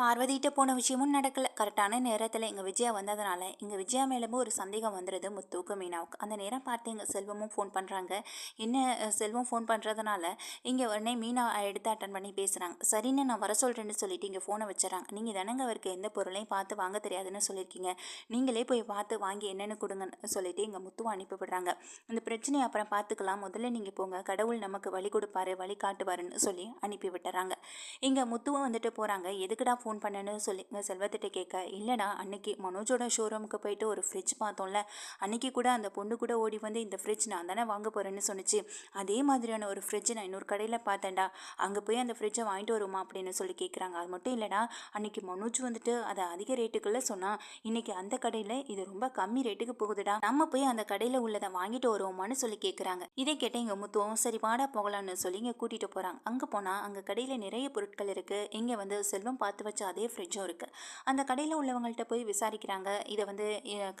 பார்வதிகிட்ட போன விஷயமும் நடக்கலை. கரெக்டான நேரத்தில் எங்கள் விஜயா வந்ததுனால எங்கள் விஜயா மேலும் ஒரு சந்தேகம் வந்துடுது முத்துவுக்கு மீனாவுக்கு. அந்த நேரம் பார்த்து எங்கள் செல்வமும் ஃபோன் பண்ணுறாங்க என்ன செல்வம் ஃபோன் பண்ணுறதுனால இங்கே உடனே மீனா எடுத்து அட்டன் பண்ணி பேசுகிறாங்க சரின்னு நான் வர சொல்கிறேன்னு சொல்லிட்டு இங்கே ஃபோனை வச்சுறாங்க. நீங்கள் தானங்க அவருக்கு எந்த பொருளையும் பார்த்து வாங்க தெரியாதுன்னு சொல்லியிருக்கீங்க. நீங்களே போய் பார்த்து வாங்கி என்னென்னு கொடுங்கன்னு சொல்லிட்டு எங்கள் முத்துவை அனுப்பிவிடுறாங்க இந்த பிரச்சனையை அப்புறம் பார்த்துக்கலாம். முதல்ல நீங்கள் போங்க. கடவுள் நமக்கு வழி கொடுப்பாரு வழி காட்டுவாருன்னு சொல்லி அனுப்பி விட்டுறாங்க. இங்கே முத்துவும் வந்துட்டு போகிறாங்க எதுக்குடா ஃபோன் ஃபோன் பண்ணேன்னு சொல்லிங்க செல்வத்திட்ட கேட்க இல்லைனா அன்னைக்கு மனோஜோட ஷோரூமுக்கு போயிட்டு ஒரு ஃப்ரிட்ஜ் பார்த்தோம்ல அன்னைக்கு கூட அந்த பொண்ணு கூட ஓடி வந்து இந்த ஃப்ரிட்ஜ் நான் தானே வாங்க போகிறேன்னு சொன்னிச்சு. அதே மாதிரியான ஒரு ஃப்ரிட்ஜ் நான் இன்னொரு கடையில் பார்த்தேன்டா அங்கே போய் அந்த ஃப்ரிட்ஜை வாங்கிட்டு வருமா? அப்படின்னு சொல்லி கேட்குறாங்க அது மட்டும் இல்லைனா அன்னைக்கு மனோஜ் வந்துட்டு அதை அதிக ரேட்டுக்குள்ளே சொன்னான். இன்னைக்கு அந்த கடையில் இது ரொம்ப கம்மி ரேட்டுக்கு போகுதுடா நம்ம போய் அந்த கடையில் உள்ளதை வாங்கிட்டு வருவோமான்னு சொல்லி கேட்குறாங்க இதை கேட்ட இங்கே முத்துவோம் சரி வாடா போகலான்னு சொல்லி இங்கே கூட்டிகிட்டு போகிறாங்க அங்கே போனால் அங்கே கடையில் நிறைய பொருட்கள் இருக்குது இங்கே வந்து செல்வம் பார்த்து வச்ச அதே ஃப்ரிட்ஜும் இருக்குது அந்த கடையில் உள்ளவங்கள்ட்ட போய் விசாரிக்கிறாங்க. இதை வந்து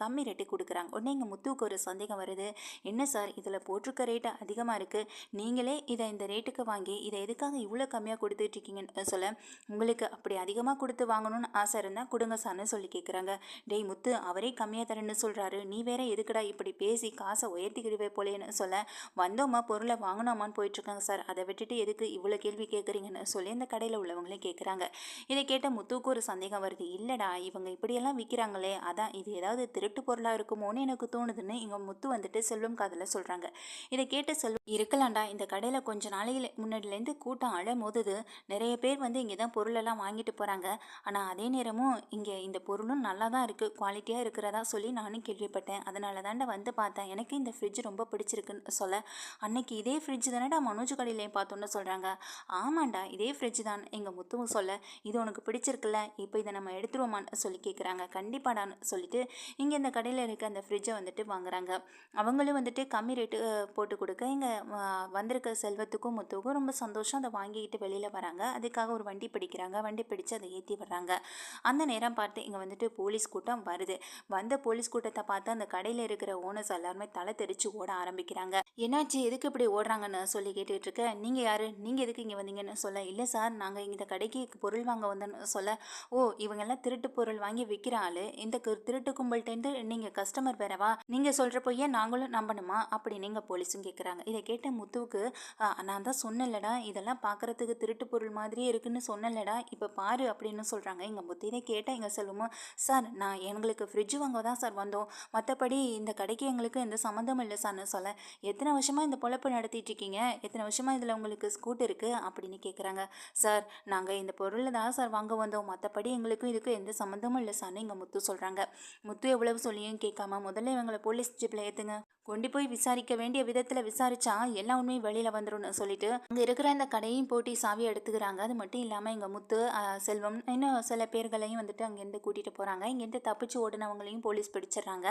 கம்மி ரேட்டுக்கு கொடுக்குறாங்க. உடனே இங்கே முத்துவுக்கு ஒரு சந்தேகம் வருது. என்ன சார் இதில் போட்டிருக்க ரேட்டு அதிகமாக இருக்குது நீங்களே இதை இந்த ரேட்டுக்கு வாங்கி இதை எதுக்காக இவ்வளோ கம்மியாக கொடுத்துட்ருக்கீங்கன்னு சொல்ல உங்களுக்கு அப்படி அதிகமாக கொடுத்து வாங்கணும்னு ஆசை இருந்தால் கொடுங்க சார்னு சொல்லி கேட்குறாங்க டேய் முத்து அவரே கம்மியாக தரேன்னு சொல்கிறாரு நீ வேற எதுக்குடா இப்படி பேசி காசை உயர்த்திக்கிடுவே போலேன்னு சொல்ல வந்தோமா பொருளை வாங்கினோமான்னு போயிட்டுருக்காங்க சார் அதை விட்டுட்டு எதுக்கு இவ்வளோ கேள்வி கேட்குறீங்கன்னு சொல்லி அந்த கடையில் உள்ளவங்களே கேட்குறாங்க இதை கேட்டு கேட்ட முத்துவுக்கு ஒரு சந்தேகம் வருது. இல்லைடா இவங்க இப்படியெல்லாம் விற்கிறாங்களே அதான் இது ஏதாவது திருட்டு பொருளாக இருக்குமோன்னு எனக்கு தோணுதுன்னு இங்கே முத்து வந்துட்டு செல்வம் காதில் சொல்கிறாங்க இதை கேட்ட செல்வம் இருக்கலாம்டா இந்த கடையில் கொஞ்ச நாளையில் முன்னாடிலேருந்து கூட்டம் அழ மோதுது நிறைய பேர் வந்து இங்கே தான் பொருளெல்லாம் வாங்கிட்டு போகிறாங்க ஆனால் அதே நேரமும் இங்கே இந்த பொருளும் நல்லா தான் இருக்குது குவாலிட்டியாக இருக்கிறதா சொல்லி நானும் கேள்விப்பட்டேன். அதனால தாண்டா வந்து பார்த்தேன். எனக்கு இந்த ஃப்ரிட்ஜ் ரொம்ப பிடிச்சிருக்குன்னு சொல்ல அன்னைக்கு இதே ஃப்ரிட்ஜ் தானடா மனோஜ் கடையிலையும் பார்த்தோன்னு சொல்கிறாங்க ஆமாண்டா இதே ஃப்ரிட்ஜ் தான். எங்கள் முத்துவும் சொல்ல இது உனக்கு பிடிச்சிருக்குல்ல இப்போ இதை நம்ம எடுத்துருவோமான்னு சொல்லி கேட்குறாங்க கண்டிப்பாடான்னு சொல்லிட்டு இங்கே இந்த கடையில் இருக்க அந்த ஃப்ரிட்ஜை வந்துட்டு வாங்குறாங்க. அவங்களும் வந்துட்டு கம்மி ரேட்டு போட்டு கொடுக்க இங்கே வந்திருக்க செல்வத்துக்கும் முத்துக்கும் ரொம்ப சந்தோஷம். அதை வாங்கிக்கிட்டு வெளியில் வராங்க. அதுக்காக ஒரு வண்டி பிடிக்கிறாங்க. வண்டி பிடிச்சு அதை ஏற்றி வர்றாங்க அந்த நேரம் பார்த்து இங்கே வந்துட்டு போலீஸ் கூட்டம் வருது. வந்த போலீஸ் கூட்டத்தை பார்த்து அந்த கடையில் இருக்கிற ஓனர்ஸ் எல்லாருமே தலை தெரிச்சு ஓட ஆரம்பிக்கிறாங்க. என்னாச்சு? எதுக்கு இப்படி ஓடுறாங்கன்னு சொல்லி கேட்டுட்டு இருக்க? நீங்கள் யாரு? நீங்கள் எதுக்கு இங்கே வந்தீங்கன்னு சொல்ல? இல்லை சார் நாங்கள் இந்த கடைக்கு பொருள் வாங்க வந்தோன்னு சொல்ல ஓ இவங்கெல்லாம் திருட்டு பொருள் வாங்கி விற்கிற ஆளு. இந்த திருட்டு கும்பல்கிட்டேருந்து நீங்கள் கஸ்டமர் வேறவா நீங்கள் சொல்கிற பொய்யே நாங்களும் நம்பணுமா? அப்படி நீங்கள் போலீஸும் கேட்குறாங்க இதை கேட்ட முத்துவுக்கு நான் தான் சொன்னேன்லடா. இதெல்லாம் பார்க்குறதுக்கு திருட்டு பொருள் மாதிரியே இருக்குன்னு சொன்னேன்லடா. இப்போ பாரு அப்படின்னு சொல்கிறாங்க எங்கள் முத்து இதை கேட்டால் எங்கள் செல்வமும் சார் நான் எங்களுக்கு ஃப்ரிட்ஜ் வாங்க தான் சார் வந்தோம். மற்றபடி இந்த கடைக்கு எங்களுக்கு எந்த சம்மந்தமும் இல்லை சார்னு சொல்ல. எத்தனை வருஷமாக இந்த பொழப்பு நடத்திட்டு இருக்கீங்க எத்தனை வருஷமாக இதில் உங்களுக்கு ஸ்கூட் இருக்குது அப்படின்னு கேட்குறாங்க சார் நாங்கள் இந்த பொருளை தான் சார் வாங்க வந்தோம். மற்றபடி எங்களுக்கும் இதுக்கும் எந்த சம்மந்தமும் இல்லை சார்னு எங்கள் முத்து சொல்கிறாங்க முத்து எவ்வளவு சொல்லியும் கேட்காம முதல்ல இவங்களை போலீஸ் ஜிப்பில் ஏற்றுங்க கொண்டு போய் விசாரிக்க வேண்டிய விதத்தில் விசாரிச்சா எல்லா உண்மையும் வெளியில் வந்துடும் சொல்லிட்டு அங்கே இருக்கிற அந்த கடையும் போட்டி சாவி எடுத்துக்கிறாங்க. அது மட்டும் இல்லாமல் எங்கள் முத்து செல்வம் இன்னும் சில பேர்களையும் வந்துட்டு அங்கேருந்து கூட்டிகிட்டு போகிறாங்க இங்கேருந்து தப்பிச்சு ஓடினவங்களையும் போலீஸ் பிடிச்சிடுறாங்க.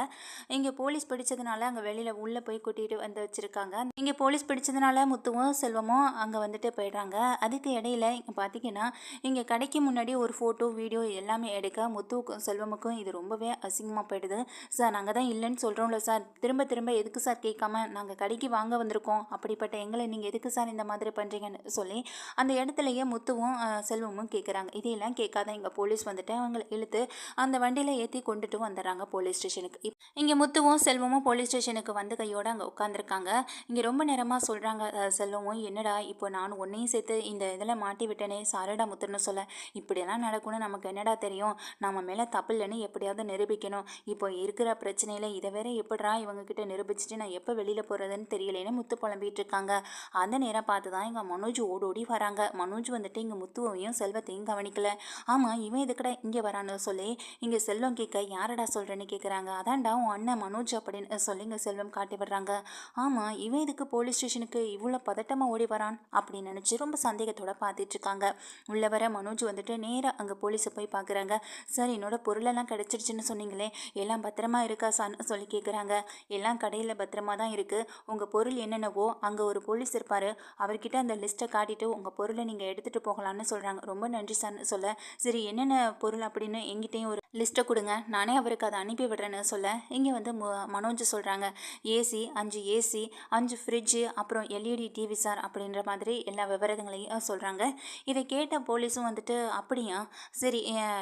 இங்கே போலீஸ் பிடிச்சதுனால அங்கே வெளியில் உள்ளே போய் கூட்டிகிட்டு வந்து வச்சுருக்காங்க. இங்கே போலீஸ் பிடிச்சதுனால முத்துவும் செல்வமும் அங்கே வந்துட்டு போயிடுறாங்க. அதுக்கு இடையில இங்கே பார்த்தீங்கன்னா இங்கே கடைக்கு முன்னாடி ஒரு ஃபோட்டோ வீடியோ எல்லாமே எடுக்க முத்துவுக்கும் செல்வமுக்கும் இது ரொம்பவே அசிங்கமாக போயிடுது. சார் நாங்கள் தான் இல்லைன்னு சொல்கிறோம்ல சார். திரும்ப திரும்ப எதுக்கு சார் கேட்காம நாங்கள் கடைக்கு வாங்க வந்திருக்கோம்? அப்படிப்பட்ட எங்களை நீங்கள் எதுக்கு சார் இந்த மாதிரி பண்ணுறீங்கன்னு சொல்லி அந்த இடத்துலையே முத்துவும் செல்வமும் கேட்குறாங்க இதையெல்லாம் கேட்காத எங்கள் போலீஸ் வந்துட்டு அவங்களை இழுத்து அந்த வண்டியில் ஏற்றி கொண்டுட்டு வந்துடுறாங்க போலீஸ் ஸ்டேஷனுக்கு. இங்கே முத்துவும் செல்வமும் போலீஸ் ஸ்டேஷனுக்கு வந்து கையோடு அங்கே உட்காந்துருக்காங்க இங்கே ரொம்ப நேரமாக சொல்கிறாங்க செல்வமும் என்னடா இப்போ நான் ஒன்றையும் சேர்த்து இந்த இதில் மாட்டி விட்டேனே சாரடா முத்துன்னு சொல்ல. இப்படியெல்லாம் நடக்கும்னு நமக்கு என்னடா தெரியும்? நம்ம மேலே தப்பு இல்லைன்னு எப்படியாவது நிரூபிக்கணும். இப்போ இருக்கிற பிரச்சனையில் இதை வேற எப்படிடா இவங்க கிட்ட நிரூபிச்சுட்டு நான் எப்போ வெளியில் போகிறதுன்னு தெரியலேன்னு முத்து புலம்பிகிட்டு இருக்காங்க அந்த நேரம் பார்த்து தான் எங்கள் மனோஜ் ஓடோடி வராங்க. மனோஜ் வந்துட்டு இங்கே முத்துவையும் செல்வத்தையும் கவனிக்கல. ஆமாம் இவன் எதுக்கடா இங்கே வரான்னு சொல்லி இங்கே செல்வம் கேட்க யாரடா சொல்கிறேன்னு கேட்குறாங்க அதான்டா உன் அண்ணன் மனோஜ் அப்படின்னு சொல்லி இங்கே செல்வம் காட்டி விடுறாங்க. ஆமாம் இவன் இதுக்கு போலீஸ் ஸ்டேஷனுக்கு இவ்வளோ பதட்டமாக ஓடி வரான் அப்படின்னு நினச்சி ரொம்ப சந்தேகத்தோட பார்த்துட்டு இருக்காங்க உள்ள வர மனோஜ் வந்துட்டு நேராக அங்கே போலீஸை போய் பார்க்குறாங்க சார் என்னோட பொருளெல்லாம் கிடச்சிருச்சுன்னு சொன்னீங்களே எல்லாம் பத்திரமா இருக்கா சார்னு சொல்லி கேட்குறாங்க எல்லாம் கடை கடையில் பத்திரமா தான் இருக்குது உங்கள் பொருள் என்னென்னவோ அங்கே ஒரு போலீஸ் இருப்பார். அவர்கிட்ட அந்த லிஸ்ட்டை காட்டிட்டு உங்கள் பொருளை நீங்கள் எடுத்துகிட்டு போகலான்னு சொல்கிறாங்க ரொம்ப நன்றி சார்னு சொல்ல. சரி என்னென்ன பொருள் அப்படின்னு எங்கிட்டையும் ஒரு லிஸ்ட்டை கொடுங்க. நானே அவருக்கு அதை அனுப்பி விடுறேன்னு சொல்ல. இங்கே வந்து மனோஜ் சொல்கிறாங்க ஏசி அஞ்சு ஏசி அஞ்சு ஃப்ரிட்ஜு அப்புறம் எல்இடி டிவி சார் அப்படின்ற மாதிரி எல்லா விவரங்களையும் சொல்கிறாங்க இதை கேட்ட போலீஸும் வந்துட்டு அப்படியா? சரி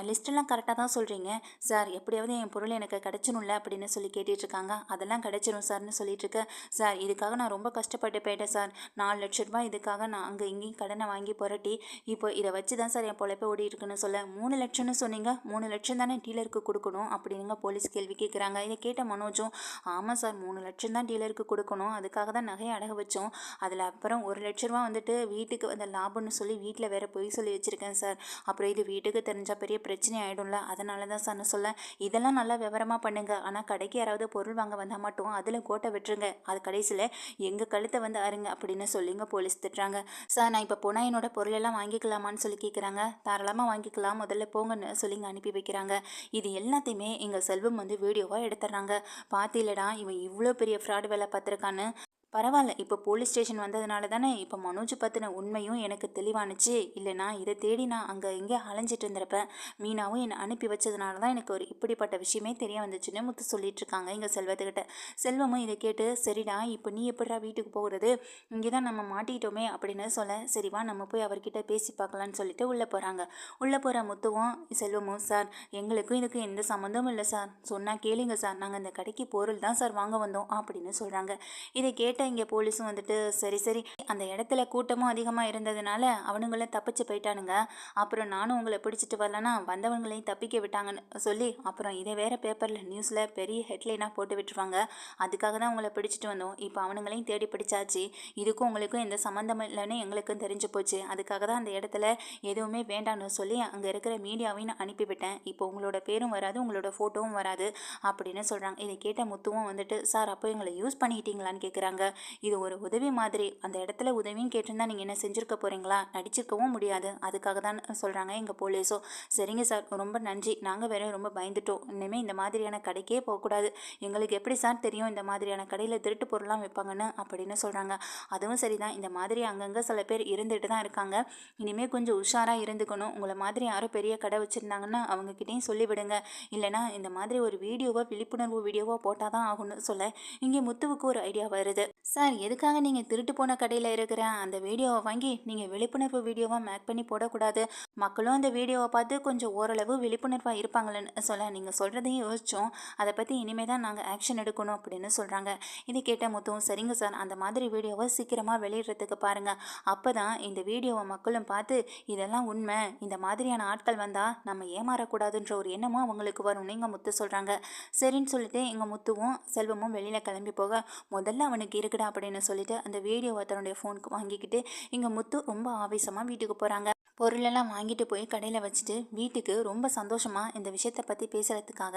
லிஸ்ட்டெல்லாம் கரெக்டாக தான் சொல்கிறீங்க சார் எப்படியாவது என் பொருள் எனக்கு கிடச்சிடும்ல அப்படின்னு சொல்லி கேட்டுட்ருக்காங்க அதெல்லாம் கிடைச்சிரும் சார்னு சொல்லிட்டு சார் இதுக்காக நான் ரொம்ப கஷ்டப்பட்டு போயிட்டேன் சார். நாலு லட்ச ரூபா இதுக்காக நான் அங்கே இங்கேயும் கடனை வாங்கி புரட்டி இப்போ இதை வச்சு தான் சார் என் பொழைப்பை ஓடி இருக்குன்னு சொல்ல. மூணு லட்சம்னு சொன்னீங்க மூணு லட்சம் தானே டீலருக்கு கொடுக்கணும் அப்படிங்க போலீஸ் கேள்வி கேட்குறாங்க இதை கேட்ட மனோஜும் ஆமாம் சார் மூணு லட்சம் தான் டீலருக்கு கொடுக்கணும். அதுக்காக தான் நகையை அடகு வச்சோம். அதில் அப்புறம் ஒரு லட்ச ரூபா வந்துட்டு வீட்டுக்கு வந்த லாபம்னு சொல்லி வீட்டில் வேற பொய் சொல்லி வச்சுருக்கேன் சார். அப்புறம் இது வீட்டுக்கு தெரிஞ்சால் பெரிய பிரச்சனை ஆகிடும்ல அதனால தான் சார் நான் சொல்ல. இதெல்லாம் நல்லா விவரமாக பண்ணுங்க. ஆனால் கடைக்கு யாராவது பொருள் வாங்க வந்தால் மட்டும் அதில் கோட்டை விட்டுருங்க. அது கடைசியில் எங்கள் கழுத்தை வந்து அருங்க அப்படின்னு சொல்லிங்க போலீஸ் திட்டுறாங்க. சார் நான் இப்போ போனால் என்னோட பொருளெல்லாம் வாங்கிக்கலாமான்னு சொல்லி கேட்குறாங்க தாராளமாக வாங்கிக்கலாம். முதல்ல போங்கன்னு சொல்லிங்க அனுப்பி வைக்கிறாங்க. இது எல்லாத்தையுமே எங்கள் செல்வம் வந்து வீடியோவாக எடுத்துடுறாங்க. பாத்திலடா இவன் இவ்வளோ பெரிய ஃப்ராடு வேலை பார்த்துருக்கான்னு பரவாயில்ல. இப்போ போலீஸ் ஸ்டேஷன் வந்ததுனால தானே இப்போ மனோஜ் பற்றின உண்மையும் எனக்கு தெளிவானுச்சு. இல்லைனா இதை தேடி நான் அங்கே இங்கே அலைஞ்சிட்டு இருந்திருப்பேன். மீனாவும் என்னை அனுப்பி வச்சதுனால தான் எனக்கு ஒரு இப்படிப்பட்ட விஷயமே தெரிய வந்துச்சுன்னு முத்து சொல்லிட்டு இருக்காங்க எங்கள் செல்வத்துக்கிட்ட. செல்வமும் இதை கேட்டு சரிடா இப்போ நீ எப்படிடா வீட்டுக்கு போகிறது இங்கே தான் நம்ம மாட்டிக்கிட்டோமே அப்படின்னு சொல்ல சரிவா நம்ம போய் அவர்கிட்ட பேசி பார்க்கலான்னு சொல்லிட்டு உள்ளே போகிறாங்க உள்ளே போகிற முத்துவும் செல்வமும் சார் எங்களுக்கும் இதுக்கு எந்த சம்மந்தமும் இல்லை சார் சொன்னால் கேளுங்க சார் நாங்கள் இந்த கடைக்கு பொருள் தான் சார் வாங்க வந்தோம் அப்படின்னு சொல்கிறாங்க இதை கேட்டு இங்கே போலீஸும் வந்துட்டு சரி சரி அந்த இடத்துல கூட்டமும் அதிகமாக இருந்ததுனால அவனுங்களும் தப்பிச்சு போயிட்டானுங்க. அப்புறம் நானும் உங்களை பிடிச்சிட்டு வரலன்னா வந்தவங்களையும் தப்பிக்க விட்டாங்கன்னு சொல்லி அப்புறம் இதை வேற பேப்பரில் நியூஸில் பெரிய ஹெட்லைனாக போட்டு விட்டுருவாங்க. அதுக்காக தான் உங்களை பிடிச்சிட்டு வந்தோம். இப்போ அவனுங்களையும் தேடி பிடிச்சாச்சு. இதுக்கும் உங்களுக்கும் எந்த சம்மந்தம் இல்லைன்னு எங்களுக்கும் தெரிஞ்சு போச்சு. அதுக்காக தான் அந்த இடத்துல எதுவுமே வேண்டாம்னு சொல்லி அங்கே இருக்கிற மீடியாவையும் நான் அனுப்பிவிட்டேன் இப்போ உங்களோட பேரும் வராது உங்களோட ஃபோட்டோவும் வராது அப்படின்னு சொல்கிறாங்க இதை கேட்ட முத்துவும் வந்துட்டு சார் அப்போ எங்களை யூஸ் பண்ணிக்கிட்டீங்களான்னு கேட்குறாங்க இது ஒரு உதவி மாதிரி. அந்த இடத்துல உதவியும் கேட்டிருந்தா நீங்கள் என்ன செஞ்சுருக்க போகிறீங்களா நடிச்சிருக்கவும் முடியாது. அதுக்காக தான் சொல்கிறாங்க எங்கள் போலீஸோ. சரிங்க சார். ரொம்ப நன்றி. நாங்கள் வேற ரொம்ப பயந்துட்டோம். இனிமேல் இந்த மாதிரியான கடைக்கே போகக்கூடாது. எங்களுக்கு எப்படி சார் தெரியும் இந்த மாதிரியான கடையில் திருட்டு பொருள்லாம் வைப்பாங்கன்னு? அப்படின்னு சொல்கிறாங்க அதுவும் சரிதான். இந்த மாதிரி அங்கங்கே சில பேர் இருந்துட்டு தான் இருக்காங்க. இனிமேல் கொஞ்சம் உஷாராக இருந்துக்கணும். உங்களை மாதிரி யாரும் பெரிய கடை வச்சுருந்தாங்கன்னா அவங்கக்கிட்டேயும் சொல்லிவிடுங்க. இல்லைனா இந்த மாதிரி ஒரு வீடியோவோ விழிப்புணர்வு வீடியோவாக போட்டால் தான் ஆகும்னு சொல்ல இங்கே முத்துவுக்கு ஒரு ஐடியா வருது. சார் எதுக்காக நீங்கள் திருட்டு போன கடையில் இருக்கிற அந்த வீடியோவை வாங்கி நீங்கள் விழிப்புணர்வு வீடியோவாக மேக் பண்ணி போடக்கூடாது? மக்களும் அந்த வீடியோவை பார்த்து கொஞ்சம் ஓரளவு விழிப்புணர்வாக இருப்பாங்களேன்னு சொல்ல நீங்கள் சொல்கிறதையும் யோசித்தோம் அதை பற்றி இனிமேல் தான் நாங்கள் ஆக்ஷன் எடுக்கணும் அப்படின்னு சொல்கிறாங்க இதை கேட்ட முத்துவும் சரிங்க சார் அந்த மாதிரி வீடியோவை சீக்கிரமாக வெளியிடுறதுக்கு பாருங்கள் அப்போ தான் இந்த வீடியோவை மக்களும் பார்த்து இதெல்லாம் உண்மை இந்த மாதிரியான ஆட்கள் வந்தால் நம்ம ஏமாறக்கூடாதுன்ற ஒரு எண்ணமும் அவங்களுக்கு வரும்னு எங்கள் முத்து சொல்கிறாங்க சரின்னு சொல்லிட்டு எங்கள் முத்துவும் செல்வமும் வெளியில் கிளம்பி போக முதல்ல அவனுக்கு இருக்குடா அப்படின்னு சொல்லிட்டு அந்த வீடியோவை தன்னுடைய ஃபோனுக்கு வாங்கிக்கிட்டு இங்கே முத்து ரொம்ப ஆவேசமாக வீட்டுக்கு போகிறாங்க பொருளெல்லாம் வாங்கிட்டு போய் கடையில் வச்சுட்டு வீட்டுக்கு ரொம்ப சந்தோஷமாக இந்த விஷயத்தை பற்றி பேசுகிறதுக்காக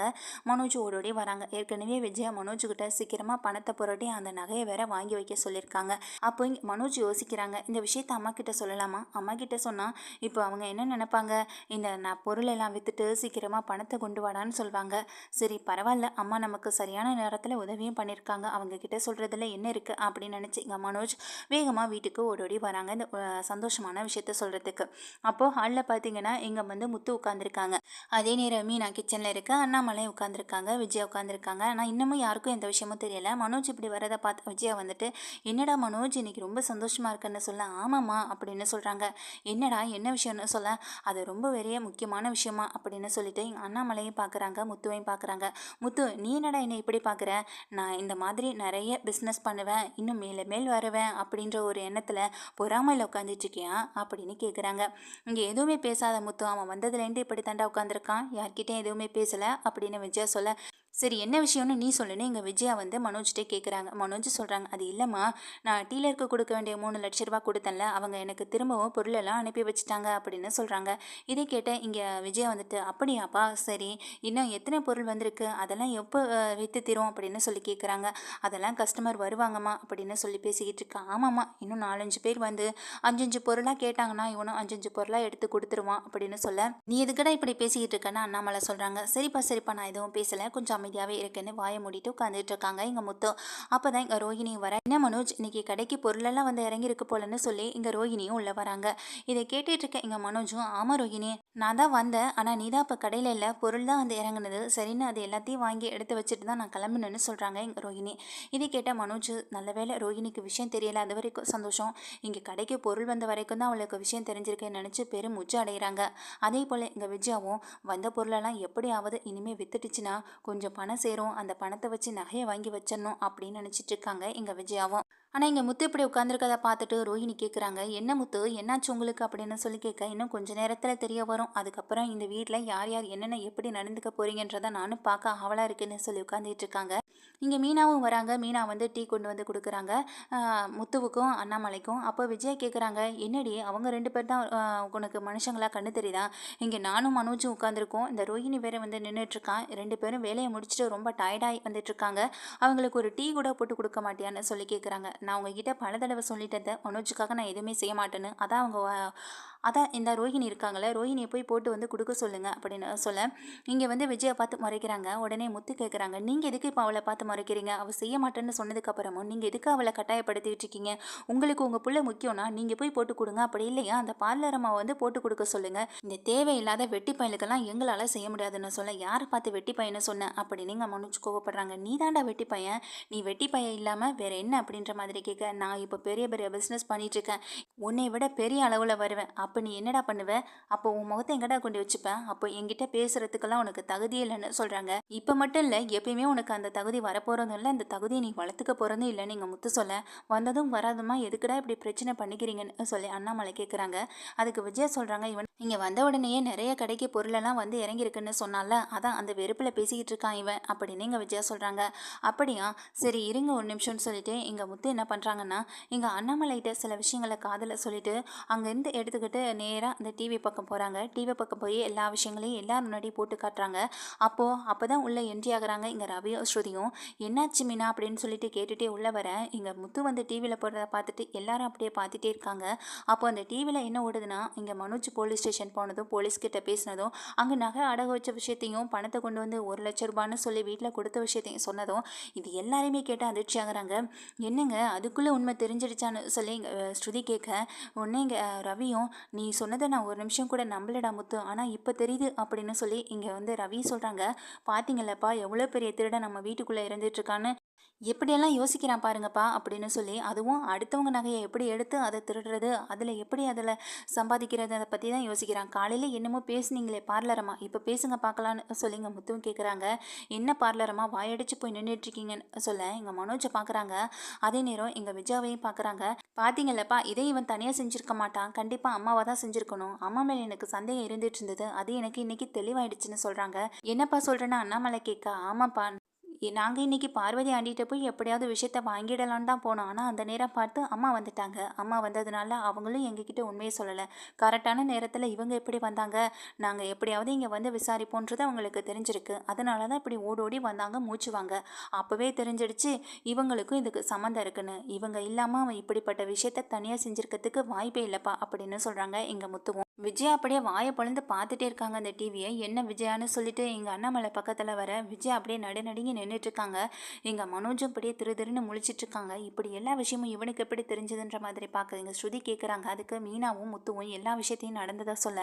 மனோஜ் ஓடோடி வராங்க. ஏற்கனவே விஜயா மனோஜ்கிட்ட சீக்கிரமாக பணத்தை புரட்டி அந்த நகையை வேற வாங்கி வைக்க சொல்லியிருக்காங்க அப்போ மனோஜ் யோசிக்கிறாங்க இந்த விஷயத்தை அம்மா கிட்ட சொல்லலாமா? அம்மா கிட்ட சொன்னால் இப்போ அவங்க என்ன நினைப்பாங்க? இந்த நான் பொருளெல்லாம் விற்றுட்டு சீக்கிரமாக பணத்தை கொண்டு வாடான்னு சொல்லுவாங்க சரி பரவாயில்ல அம்மா நமக்கு சரியான நேரத்தில் உதவியும் பண்ணியிருக்காங்க அவங்க கிட்ட சொல்கிறதுல என்ன இருக்குது அப்படின்னு நினச்சி இங்கே மனோஜ் வேகமாக வீட்டுக்கு ஓடோடி வராங்க. இந்த சந்தோஷமான விஷயத்த சொல்கிறதுக்கு அப்போது ஹாலில் பார்த்தீங்கன்னா இங்கே வந்து முத்து உட்காந்துருக்காங்க அதே நேரம் மீனா கிச்சனில் இருக்க அண்ணாமலை உட்காந்துருக்காங்க விஜயா உட்காந்துருக்காங்க ஆனால் இன்னமும் யாருக்கும் எந்த விஷயமும் தெரியல. மனோஜ் இப்படி வரதை பார்த்து விஜயா வந்துட்டு என்னடா மனோஜ் இன்னைக்கு ரொம்ப சந்தோஷமாக இருக்குன்னு சொல்ல ஆமாம்மா அப்படின்னு சொல்கிறாங்க என்னடா என்ன விஷயம்னு சொல்ல அது ரொம்ப பெரிய முக்கியமான விஷயமா? அப்படின்னு சொல்லிட்டு எங்கள் அண்ணாமலையும் பார்க்குறாங்க முத்துவையும் பார்க்குறாங்க முத்து நீ என்னடா என்னை இப்படி பார்க்குற நான் இந்த மாதிரி நிறைய பிஸ்னஸ் பண்ணுவேன் இன்னும் மேலே மேல் வருவேன் அப்படின்ற ஒரு எண்ணத்தில் பொறாமையில் உட்காந்துட்டு இருக்கியா? அப்படின்னு கேட்குறாங்க இங்கே எதுவுமே பேசாத முத்து அவன் வந்ததுலேருந்து இப்படி தாண்டா உட்காந்துருக்கான் யார்கிட்டையும் எதுவுமே பேசலை அப்படின்னு விஜயா சொல்ல சரி என்ன விஷயம்னு நீ சொல்லுன்னு எங்கள் விஜயா வந்து மனோஜ்கிட்டே கேட்குறாங்க மனோஜ் சொல்கிறாங்க அது இல்லைம்மா நான் டீலருக்கு கொடுக்க வேண்டிய மூணு லட்ச ரூபா கொடுத்தேன்ல அவங்க எனக்கு திரும்பவும் பொருளெல்லாம் அனுப்பி வச்சுட்டாங்க அப்படின்னு சொல்கிறாங்க இதை கேட்ட இங்கே விஜயா வந்துட்டு அப்படியாப்பா சரி இன்னும் எத்தனை பொருள் வந்திருக்கு? அதெல்லாம் எப்போ விற்று தீரும்? அப்படின்னு சொல்லி கேட்குறாங்க அதெல்லாம் கஸ்டமர் வருவாங்கம்மா அப்படின்னு சொல்லி பேசிக்கிட்டு இருக்கா. ஆமாம்மா இன்னும் நாலஞ்சு பேர் வந்து அஞ்சஞ்சு பொருளாக கேட்டாங்கன்னா இவனும் அஞ்சஞ்சு பொருளாக எடுத்து கொடுத்துருவான் அப்படின்னு சொல்ல. நீ எதுக்கடா இப்படி பேசிக்கிட்டு இருக்கேன்னு அண்ணாமலை சொல்கிறாங்க சரிப்பா சரிப்பா நான் எதுவும் பேசலை. கொஞ்சம் அமைதியாகவே இருக்குன்னு வாயை மூடிட்டு உட்காந்துட்டு இருக்காங்க எங்கள் முத்து அப்போ தான் இங்கே ரோஹிணி வர. என்ன மனோஜ் இன்னைக்கு கடைக்கு பொருளெல்லாம் வந்து இறங்கியிருக்கு போலன்னு சொல்லி இங்கே ரோஹிணியும் உள்ளே வராங்க. இதை கேட்டுட்டு இருக்க எங்கள் மனோஜும் ஆமாம் ரோஹிணி நான் தான் வந்தேன். ஆனால் நீ தான் இப்போ கடையில் இல்லை. பொருள் தான் வந்து இறங்குனது. சரின்னு அது எல்லாத்தையும் வாங்கி எடுத்து வச்சுட்டு தான் நான் கிளம்புனேன்னு சொல்கிறாங்க எங்கள் ரோஹிணி. இதை கேட்ட மனோஜ் நல்ல வேளை ரோஹிணிக்கு விஷயம் தெரியல. அது வரைக்கும் சந்தோஷம். இங்கே கடைக்கு பொருள் வந்த வரைக்கும் தான் அவளுக்கு விஷயம் தெரிஞ்சிருக்கேன்னு நினச்சி பெரும் முச்சு அடைகிறாங்க அதே போல் இங்கே விஜயாவும் வந்த பொருளெல்லாம் எப்படியாவது இனிமேல் வித்துட்டுச்சுன்னா கொஞ்சம் பணம் சேரும். அந்த பணத்தை வச்சு நகையை வாங்கி வச்சிடணும் அப்படின்னு நினச்சிட்டு இருக்காங்க எங்கள் விஜயாவும். ஆனால் இங்கே முத்து இப்படி உட்காந்துருக்கதை பார்த்துட்டு ரோஹிணி கேட்குறாங்க என்ன முத்து? என்னாச்சு உங்களுக்கு? அப்படின்னு சொல்லி கேட்க இன்னும் கொஞ்ச நேரத்தில் தெரிய வரும். அதுக்கப்புறம் இந்த வீட்டில் யார் யார் என்னென்ன எப்படி நடந்துக்க போகிறீங்கன்றதை நானும் பார்க்க ஆவலாக இருக்குன்னு சொல்லி உட்காந்துட்டு இருக்காங்க. இங்கே மீனாவும் வராங்க. மீனா வந்து டீ கொண்டு வந்து கொடுக்குறாங்க. முத்துவுக்கும் அண்ணாமலைக்கும். அப்போ விஜய் கேட்குறாங்க என்னடி அவங்க ரெண்டு பேர் தான் உனக்கு மனுஷங்களா? கண்ணு தெரியுதா? இங்கே நானும் மனோஜும் உட்காந்துருக்கோம் இந்த ரோஹிணி வேற வந்து நின்றுட்டுருக்கான் ரெண்டு பேரும் வேலையை முடிச்சுட்டு ரொம்ப டயர்டாகி வந்துட்டுருக்காங்க அவங்களுக்கு ஒரு டீ கூட போட்டு கொடுக்க மாட்டியான்னு சொல்லி கேட்குறாங்க நான் உங்ககிட்ட பல தடவை சொல்லிட்டேன் மனோஜுக்காக நான் எதுவுமே செய்ய மாட்டேன்னு. அதான் அவங்க அதான் இந்த ரோஹிணி இருக்காங்களே ரோஹிணியை போய் போட்டு வந்து கொடுக்க சொல்லுங்கள் அப்படின்னு சொல்ல இங்கே வந்து விஜயை பார்த்து முறைக்கிறாங்க. உடனே முத்து கேட்குறாங்க நீங்கள் எதுக்கு இப்போ அவளை பார்த்து முறைக்கிறீங்க? அவள் செய்ய மாட்டேன்னு சொன்னதுக்கப்புறமும் நீங்கள் எதுக்கு அவளை கட்டாயப்படுத்திட்டு இருக்கீங்க? உங்களுக்கு உங்கள் பிள்ளை முக்கியம்னா நீங்கள் போய் போட்டு கொடுங்க அப்படி இல்லையா? அந்த பார்லர் அம்மாவை வந்து போட்டு கொடுக்க சொல்லுங்கள் இந்த தேவையில்லாத வெட்டி பயலுக்கெல்லாம் எங்களால் செய்ய முடியாதுன்னு சொல்ல யாரை பார்த்து வெட்டி பையனை சொன்னேன் அப்படி நீங்கள் மனுச்சு கோவப்படுறாங்க. நீ தாண்டா வெட்டி பையன். நீ வெட்டி பையன் இல்லாமல் வேற என்ன? அப்படின்ற மாதிரி கேட்க நான் இப்போ பெரிய பெரிய பிஸ்னஸ் பண்ணிகிட்டு இருக்கேன். உன்னை விட பெரிய அளவில் வருவேன். அப்போ நீ என்னடா பண்ணுவ? அப்போ உன் முகத்தை எங்கடா கொண்டு வச்சுப்பேன் அப்போ என்கிட்ட பேசுறதுக்கெல்லாம் உனக்கு தகுதி இல்லைன்னு சொல்கிறாங்க இப்போ மட்டும் இல்லை எப்பயுமே உனக்கு அந்த தகுதி வரப்போகிறதும் இல்லை அந்த தகுதியை நீ வளர்த்துக்க போகிறதும் இல்லைன்னு நீங்கள் முத்து சொல்ல. வந்ததும் வராதுமா எதுக்குடா இப்படி பிரச்சனை பண்ணிக்கிறீங்கன்னு சொல்லி அண்ணாமலை கேட்குறாங்க அதுக்கு விஜயா சொல்கிறாங்க இவன் இங்கே வந்த உடனேயே நிறைய கடைக்கு பொருளெல்லாம் வந்து இறங்கியிருக்குன்னு சொன்னால அதான் அந்த வெறுப்பில் பேசிக்கிட்டு இருக்கான் இவன் அப்படின்னு இங்கே விஜயா சொல்கிறாங்க அப்படியா? சரி இருங்க ஒரு நிமிஷம்னு சொல்லிட்டு இங்கே முத்து என்ன பண்ணுறாங்கன்னா இங்கே அண்ணாமலைகிட்ட சில விஷயங்களை காதில் சொல்லிட்டு அங்கேருந்து எடுத்துக்கிட்டு நேராக அந்த டிவி பக்கம் போகிறாங்க டிவி பக்கம் போய் எல்லா விஷயங்களையும் எல்லாரும் முன்னாடி போட்டு காட்டுறாங்க. அப்போது அப்போ தான் உள்ளே என்ட்ரி ஆகுறாங்க இங்கே ரவியும் ஸ்ருதியும். என்னாச்சு மீனா? அப்படின்னு சொல்லிட்டு கேட்டுகிட்டே உள்ளே வர இங்கே முத்து வந்து டிவியில் போடுறத பார்த்துட்டு எல்லாரும் அப்படியே பார்த்துட்டே இருக்காங்க. அப்போ அந்த டிவியில் என்ன ஓடுதுன்னா இங்கே மனோஜ் போலீஸ் ஸ்டேஷன் போனதும் போலீஸ்கிட்ட பேசினதும் அங்கே நகை அடகு வச்ச விஷயத்தையும் பணத்தை கொண்டு வந்து ஒரு லட்ச ரூபான்னு சொல்லி வீட்டில் கொடுத்த விஷயத்தையும் சொன்னதும் இது எல்லாரையுமே கேட்டு அதிர்ச்சி ஆகுறாங்க. என்னங்க அதுக்குள்ளே உண்மை தெரிஞ்சிடுச்சான்னு சொல்லி ஸ்ருதி கேட்க உடனே இங்கே ரவியும் நீ சொன்னதை நான் ஒரு நிமிஷம் கூட நம்பலடா முத்து. ஆனால் இப்போ தெரியுது அப்படின்னு சொல்லி இங்கே வந்து ரவி சொல்கிறாங்க பார்த்தீங்களப்பா எவ்வளோ பெரிய திருடன் நம்ம வீட்டுக்குள்ளே இருந்துட்டுருக்கான்னு எப்படியெல்லாம் யோசிக்கிறான் பாருங்கப்பா அப்படின்னு சொல்லி அதுவும் அடுத்தவங்க நகையை எப்படி எடுத்து அதை திருடுறது அதில் எப்படி அதில் சம்பாதிக்கிறது அதை பற்றி தான் யோசிக்கிறான். காலையில் என்னமோ பேசுனீங்களே பார்லரம்மா. இப்போ பேசுங்க பார்க்கலான்னு சொல்லி இங்கே முத்துவும் கேட்குறாங்க. என்ன பார்லரமா வாயடிச்சு போய் நின்றுட்டுருக்கீங்கன்னு சொல்ல எங்கள் மனோஜை பார்க்குறாங்க. அதே நேரம் எங்கள் விஜயாவையும் பார்க்குறாங்க. பார்த்தீங்களப்பா இதை இவன் தனியாக செஞ்சுருக்க மாட்டான். கண்டிப்பாக அம்மாவை தான் செஞ்சுருக்கணும். அம்மா மேலே எனக்கு சந்தேகம் இருந்துட்டு இருந்தது. அது எனக்கு இன்னைக்கு தெளிவாயிடுச்சுன்னு சொல்கிறாங்க. என்னப்பா சொல்கிறேன்னா அண்ணாமலை கேட்கா ஆமாப்பா நாங்கள் இன்றைக்கி பார்வதி ஆண்டிகிட்ட போய் எப்படியாவது விஷயத்த வாங்கிடலான்னு தான் போனோம். ஆனால் அந்த நேரம் பார்த்து அம்மா வந்துட்டாங்க. அம்மா வந்ததுனால அவங்களும் எங்ககிட்ட உண்மையை சொல்லலை. கரெக்டான நேரத்தில் இவங்க எப்படி வந்தாங்க? நாங்கள் எப்படியாவது இங்கே வந்து விசாரிப்போன்றது அவங்களுக்கு தெரிஞ்சிருக்கு. அதனால தான் இப்படி ஓடோடி வந்தாங்க மூச்சுவாங்க அப்போவே தெரிஞ்சிடுச்சு இவங்களுக்கும் இதுக்கு சம்மந்தம் இருக்குன்னு. இவங்க இல்லாமல் அவன் இப்படிப்பட்ட விஷயத்த தனியாக செஞ்சுருக்கிறதுக்கு வாய்ப்பே இல்லைப்பா அப்படின்னு சொல்கிறாங்க எங்கள் முத்துவும். விஜயா அப்படியே வாயை பொழுந்து பார்த்துட்டே இருக்காங்க அந்த டிவியை என்ன விஜயான்னு சொல்லிட்டு எங்கள் அண்ணாமலை பக்கத்தில் வர விஜயா அப்படியே நடுநடுங்கி நின்றுட்டுருக்காங்க எங்கள் மனோஜும் அப்படியே திரு திருன்னு முழிச்சிட்டு இருக்காங்க இப்படி எல்லா விஷயமும் இவனுக்கு எப்படி தெரிஞ்சதுன்ற மாதிரி பார்க்குறீங்க ஸ்ருதி கேட்குறாங்க அதுக்கு மீனாவும் முத்துவும் எல்லா விஷயத்தையும் நடந்ததாக சொல்ல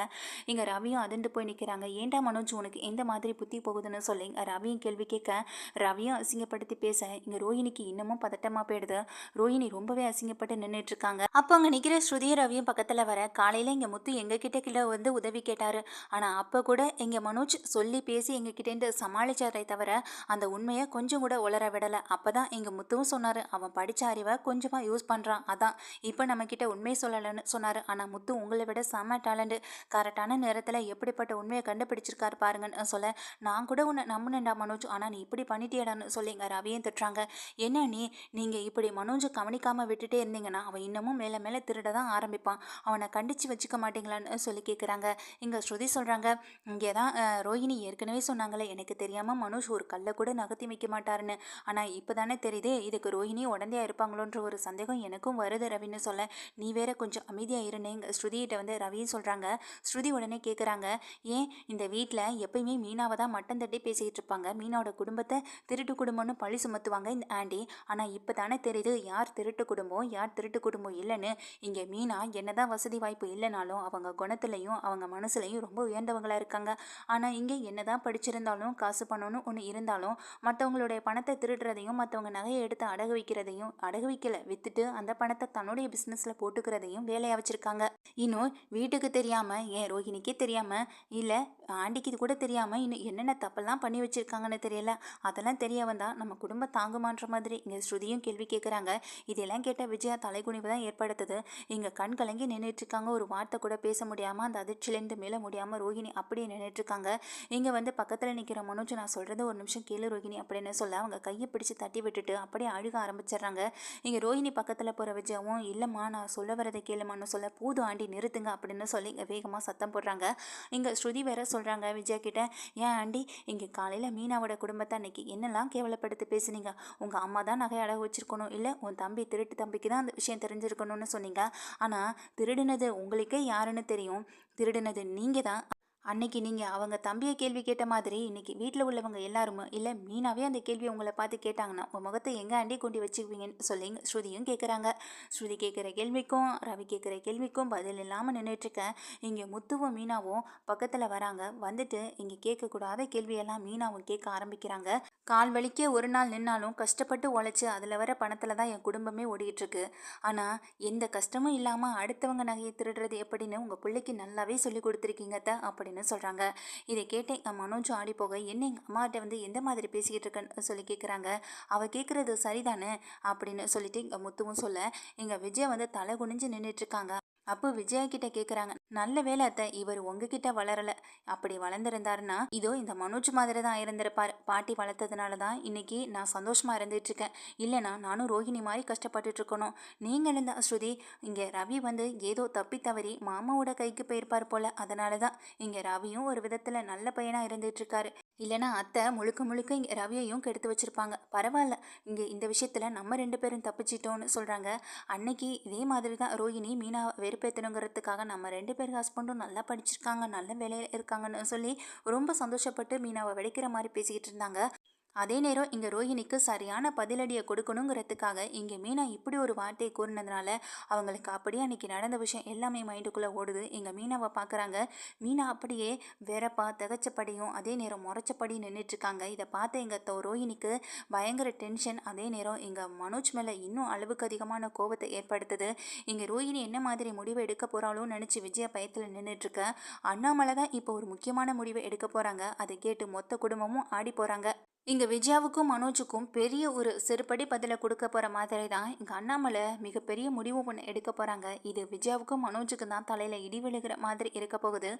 இங்கே ரவியும் அதிர்ந்து போய் நிற்கிறாங்க ஏன்டா மனோஜ் உனக்கு எந்த மாதிரி புத்தி போகுதுன்னு சொல்லி. ரவியும் கேள்வி கேட்க ரவியும் அசிங்கப்படுத்தி பேச. இங்கே ரோஹிணிக்கு இன்னமும் பதட்டமாக போயிடுது. ரோஹிணி ரொம்பவே அசிங்கப்பட்டு நின்றுட்டுருக்காங்க அப்போ அங்கே நிற்கிற ஸ்ருதியும் ரவியும் பக்கத்தில் வர காலையில் இங்கே முத்து எங்ககிட்ட கிட்ட வந்து உதவி கேட்டார். ஆனால் அப்போ கூட எங்கள் மனோஜ் சொல்லி பேசி எங்ககிட்டேருந்து சமாளிச்சாரே தவிர அந்த உண்மையை கொஞ்சம் கூட உளர விடலை. அப்போ தான் எங்கள் முத்துவும் சொன்னார் அவன் படித்த அறிவை கொஞ்சமாக யூஸ் பண்ணுறான் அதான் இப்போ நம்மக்கிட்ட உண்மை சொல்லலைன்னு சொன்னார். ஆனால் முத்து உங்களை விட செம்ம டேலண்ட்டு கரெக்டான நேரத்தில் எப்படிப்பட்ட உண்மையை கண்டுபிடிச்சிருக்காரு பாருங்கன்னு சொல்ல நான் கூட உன்னை நம்பினேன்டா மனோஜ். ஆனால் நீ இப்படி பண்ணிட்டேடான்னு சொல்லி எங்கள் ரவியும் திட்டுறாங்க. என்ன நீ? நீங்கள் இப்படி மனோஜை கவனிக்காமல் விட்டுட்டே இருந்தீங்கன்னா அவன் இன்னமும் மேலே மேலே திருட தான் ஆரம்பிப்பான். அவனை கண்டித்து வச்சுக்க மாட்டீங்களான்னு சொல்லி கேட்குறாங்க. இங்கே ஸ்ருதி சொல்கிறாங்க இங்கே தான் அஹ், ரோஹிணி ஏற்கனவே சொன்னாங்களே எனக்கு தெரியாமல் மனுஷ் ஒரு கல்லை கூட நகர்த்தி வைக்க மாட்டாருன்னு. ஆனால் இப்போ தானே தெரியுது இதுக்கு ரோஹிணி உடந்தையாக இருப்பாங்களோன்ற ஒரு சந்தேகம் எனக்கும் வருது ரவின்னு சொல்ல. நீ வேற கொஞ்சம் அமைதியாக இருன்னு இங்கே ஸ்ருதிகிட்ட வந்து ரவியும் சொல்கிறாங்க ஸ்ருதி உடனே கேட்குறாங்க ஏன் இந்த வீட்டில் எப்பயுமே மீனாவை தான் மட்டம் தட்டி பேசிக்கிட்டு இருப்பாங்க? மீனாவோட குடும்பத்தை திருட்டு குடும்பம்னு பழி சுமத்துவாங்க இந்த ஆண்டி. ஆனால் இப்போ தானே தெரியுது யார் திருட்டு குடும்பம் யார் திருட்டு குடும்பம் இல்லைன்னு. இங்கே மீனா என்னதான் வசதி வாய்ப்பு இல்லைனாலும் அவங்க குணத்துலையும் அவங்க மனசுலையும் ரொம்ப உயர்ந்தவங்களாக இருக்காங்க. ஆனால் இங்கே என்னதான் படிச்சிருந்தாலும் காசு பணம்னு ஒன்று இருந்தாலும் மற்றவங்களுடைய பணத்தை திருடுறதையும் மற்றவங்க நகையை எடுத்து அடகு வைக்கிறதையும் அடகு வைக்கல வித்துட்டு அந்த பணத்தை தன்னுடைய பிஸ்னஸில் போட்டுக்கிறதையும் வேலையாக வச்சுருக்காங்க. இன்னும் வீட்டுக்கு தெரியாமல் ஏன் ரோஹிணிக்கே தெரியாமல் இல்லை ஆண்டிக்கு இது கூட தெரியாமல் இன்னும் என்னென்ன தப்பெல்லாம் பண்ணி வச்சுருக்காங்கன்னு தெரியல. அதெல்லாம் தெரிய வந்தால் நம்ம குடும்பம் தாங்குமான்ற மாதிரி இங்கே ஸ்ருதியும் கேள்வி கேட்குறாங்க இதெல்லாம் கேட்ட விஜயா தலைகுனிவு தான் ஏற்படுத்துது. இங்கே கண் கலங்கி நின்றுட்டு இருக்காங்க. ஒரு வார்த்தை கூட பேச முடியாமல் அந்த அதிர்ச்சியிலேருந்து மேலே முடியாமல் ரோஹிணி அப்படியே நின்றுட்டு இருக்காங்க இங்கே வந்து பக்கத்தில் நிற்கிற மனோஜ் நான் சொல்கிறது ஒரு நிமிஷம் கேளு ரோஹிணி அப்படின்னு சொல்ல அவங்க கையை பிடிச்சி தட்டி விட்டுட்டு அப்படியே அழுக ஆரம்பிச்சிடுறாங்க. இங்கே ரோஹிணி பக்கத்தில் போகிற விஜயாவும் இல்லைம்மா நான் சொல்ல வரதை கேளுமான்னு சொல்ல பூது ஆண்டி நிறுத்துங்க அப்படின்னு சொல்லி இங்கே வேகமாக சத்தம் போடுறாங்க. இங்கே ஸ்ருதி வேற சொல்கிறாங்க விஜயா கிட்ட ஏன் ஆண்டி இங்கே காலையில் மீனாவோட குடும்பத்தை அன்னைக்கு என்னெல்லாம் கேவலப்படுத்தி பேசுனீங்க? உங்கள் அம்மா தான் நகை அழகு வச்சிருக்கணும். இல்லை உன் தம்பி திருட்டு தம்பிக்கு தான் அந்த விஷயம் தெரிஞ்சிருக்கணும்னு சொன்னீங்க. ஆனால் திருடினது உங்களுக்கே யாருன்னு தெரியும் திருடினது நீங்கள் தான் அன்னைக்கு நீங்கள் அவங்க தம்பியை கேள்வி கேட்ட மாதிரி இன்னைக்கு வீட்டில் உள்ளவங்க எல்லாருமே இல்லை மீனாவே அந்த கேள்வியை உங்களை பார்த்து கேட்டாங்கன்னா உங்கள் முகத்தை எங்கே அண்டி கொண்டு வச்சுக்குவீங்கன்னு சொல்லி ஸ்ருதியும் கேட்குறாங்க ஸ்ருதி கேட்குற கேள்விக்கும் ரவி கேட்குற கேள்விக்கும் பதில் இல்லாமல் நின்றுட்டுருக்கேன் இங்கே முத்துவும் மீனாவும் பக்கத்தில் வராங்க. வந்துட்டு இங்கே கேட்கக்கூடாத கேள்வியெல்லாம் மீனாவும் கேட்க ஆரம்பிக்கிறாங்க. கால் வலிக்கே ஒரு நாள் நின்னாலும் கஷ்டப்பட்டு உழைச்சி அதில் வர பணத்தில் தான் என் குடும்பமே ஓடிக்கிட்டுருக்கு ஆனால் எந்த கஷ்டமும் இல்லாமல் அடுத்தவங்க நகையை திருடுறது எப்படின்னு உங்கள் பிள்ளைக்கு நல்லாவே சொல்லி கொடுத்துருக்கீங்க தான் அப்படின்னு சொல்கிறாங்க இதை கேட்ட எங்கள் மனோஜ் ஆடி போக என்ன எங்கள் அம்மாட்ட வந்து எந்த மாதிரி பேசிக்கிட்டு இருக்கேன்னு சொல்லி கேட்குறாங்க அவள் கேட்குறது சரிதானே? அப்படின்னு சொல்லிட்டு எங்கள் முத்துவும் சொல்ல எங்கள் விஜய் வந்து தலை குனிஞ்சு நின்றுட்டு இருக்காங்க. அப்போ விஜயா கிட்ட கேட்குறாங்க நல்ல வேலை அத்தை இவர் உங்ககிட்ட வளரல. அப்படி வளர்ந்துருந்தாருன்னா இதோ இந்த மனோஜ் மாதிரி தான் இருந்திருப்பார் பாட்டி வளர்த்ததுனால தான் இன்னைக்கு நான் சந்தோஷமா இருந்துட்டு இருக்கேன் இல்லைனா நானும் ரோஹிணி மாதிரி கஷ்டப்பட்டுட்டு இருக்கணும். நீங்களும் இருந்தா ஸ்ருதி இங்கே ரவி வந்து ஏதோ தப்பி தவறி மாமாவோட கைக்கு போயிருப்பார் போல. அதனால தான் இங்கே ரவியும் ஒரு விதத்தில் நல்ல பையனாக இருந்துட்டு இருக்காரு இல்லைனா அத்தை முழுக்க முழுக்க இங்கே ரவியையும் கெடுத்து வச்சிருப்பாங்க. பரவாயில்ல இங்கே இந்த விஷயத்தில் நம்ம ரெண்டு பேரும் தப்பிச்சிட்டோன்னு சொல்கிறாங்க அன்னைக்கு இதே மாதிரி தான் ரோஹிணி மீனா வெறுப்பேற்றணுங்கிறதுக்காக நம்ம ரெண்டு பேர் ஹஸ்பண்டும் நல்லா படிச்சிருக்காங்க நல்ல வேலையில் இருக்காங்கன்னு சொல்லி ரொம்ப சந்தோஷப்பட்டு மீனாவை வெடிக்கிற மாதிரி பேசிக்கிட்டு இருந்தாங்க. அதே நேரம் இங்கே ரோஹிணிக்கு சரியான பதிலடியை கொடுக்கணுங்கிறதுக்காக இங்கே மீனா இப்படி ஒரு வார்த்தையை கூறினதுனால அவங்களுக்கு அப்படியே அன்னைக்கு நடந்த விஷயம் எல்லாமே மைண்டுக்குள்ளே ஓடுது. இங்கே மீனாவை பார்க்குறாங்க மீனா அப்படியே வெறப்பா திகச்சப்படியும் அதே நேரம் முறைச்சப்படி நின்றுட்டுருக்காங்க இதை பார்த்து எங்கள் தோ ரோஹிணிக்கு பயங்கர டென்ஷன். அதே நேரம் இங்கே மனோஜ் மேலே இன்னும் அளவுக்கு அதிகமான கோபத்தை ஏற்படுத்துது. இங்கே ரோஹிணி என்ன மாதிரி முடிவை எடுக்க போகிறாலும் நினச்சி விஜயா பயத்தில் நின்றுட்டுருக்க அண்ணாமலை தான் இப்போ ஒரு முக்கியமான முடிவை எடுக்க போகிறாங்க அதை கேட்டு மொத்த குடும்பமும் ஆடி போகிறாங்க இங்கே விஜயாவுக்கும் மனோஜுக்கும் பெரிய ஒரு செருப்படி பதிலை கொடுக்க போகிற மாதிரி தான் இங்கே அண்ணாமலை மிகப்பெரிய முடிவு ஒன்று எடுக்க போகிறாங்க இது விஜயாவுக்கும் மனோஜுக்கும் தான் தலையில் இடி விழுகிற மாதிரி இருக்க போகுது.